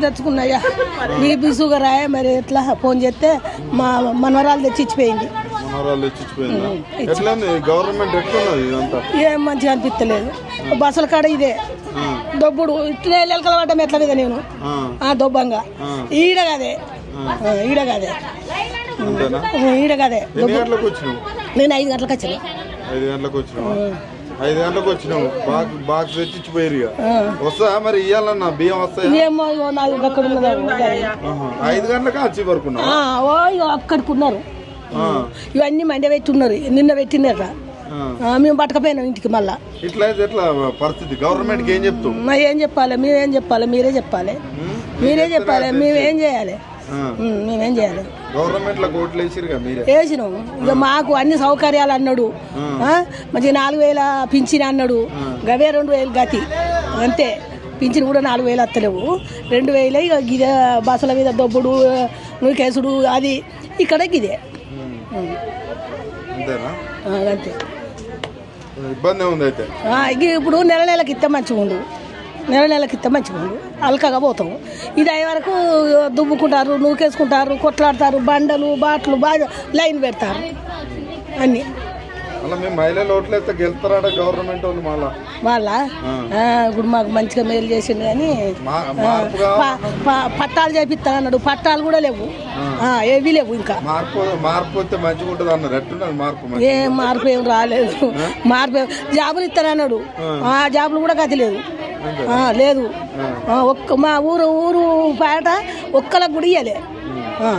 తెచ్చుకున్నాయా BP sugar ఆయా మరి ఎట్లా? ఫోన్ చేస్తే మా మనవరాలు తెచ్చి ఇచ్చిపోయింది మనవరాలు తెచ్చిపోయిందా ఎట్లా ఉంది గవర్నమెంట్ ఎట్లున్నది ఇదంతా? ఏం మంచిగా అనిపించలేదు బస్సుల కాడ ఇదే. దొబ్బుడు ఇట్లే ఎలకల పడ్డం ఎట్లా మీద నేను. ఆ, దొబ్బంగా. ఈడ కదే ఈడ కదే ఈడ కదే నేను ఐదు గంటలకు వచ్చాను. ఐదు గంటలకు వచ్చినావు? ఐదు గంటలకు వచ్చినావు బాక్స్ బాక్స్ తెచ్చిపోయారు ఇక. వస్తా మరి ఇయ్యాలన్నా? బియ్యం వస్తాయా? ఏమో ఇగో నాకు అక్కడ ఉన్నది అది. ఆహా. ఐదు గంటలకు వచ్చి ఆ, ఓ ఇగో అక్కడికి ఉన్నారు. ఇవన్నీ మండే పెట్టి ఉన్నారు నిన్న పెట్టిందట ఆ, మేము పట్టకపోయినాం ఇంటికి మళ్ళా. ఇట్లా అయితే ఎట్లా పరిస్థితి? గవర్నమెంట్కి ఏం చెప్తావు? మరి ఏం చెప్పాలి? మేమేం చెప్పాలి? మీరే చెప్పాలి. మీరే చెప్పాలి. మేమేం చేయాలి? మేమేం చేయాలి? గవర్నమెంట్ వేసినాం. ఇక మాకు అన్ని సౌకర్యాలు అన్నాడు. మంచి నాలుగు వేల పింఛన్ అన్నాడు. గవే రెండు వేలు గతి. అంతే. పింఛన్ కూడా నాలుగు వేలు వస్తలేవు రెండు వేలే ఇక గిదే బస్సుల మీద దొబ్బుడు నూకేసుడు అది ఇక్కడ గిదే. అంతే. ఇబ్బంది ఇప్పుడు నెల నెలకి ఇస్తే మంచిగా ఉండు నెల నెలకి ఇస్తే మంచిగా అల్కగా పోతాం ఇది అయ్యే వరకు దుబ్బుకుంటారు నూకేసుకుంటారు కొట్లాడతారు బండలు బాటలు బాగా లైన్ పెడతారు. అన్నీ. వాళ్ళు ఇప్పుడు మాకు మంచిగా మేలు చేసిండు కానీ పట్టాలు చేపిస్తాను అన్నాడు పట్టాలు కూడా లేవు. ఏవీ లేవు ఇంకా. ఏం మార్పు ఏం రాలేదు. మార్పు జాబులు ఇస్తానన్నాడు. ఆ. జాబులు కూడా గతి లేదు. ఆ, లేదు ఆ, ఒక్క మా ఊరు ఊరు పేట ఒక్కలకు కూడా ఇయ్యలే ఆ,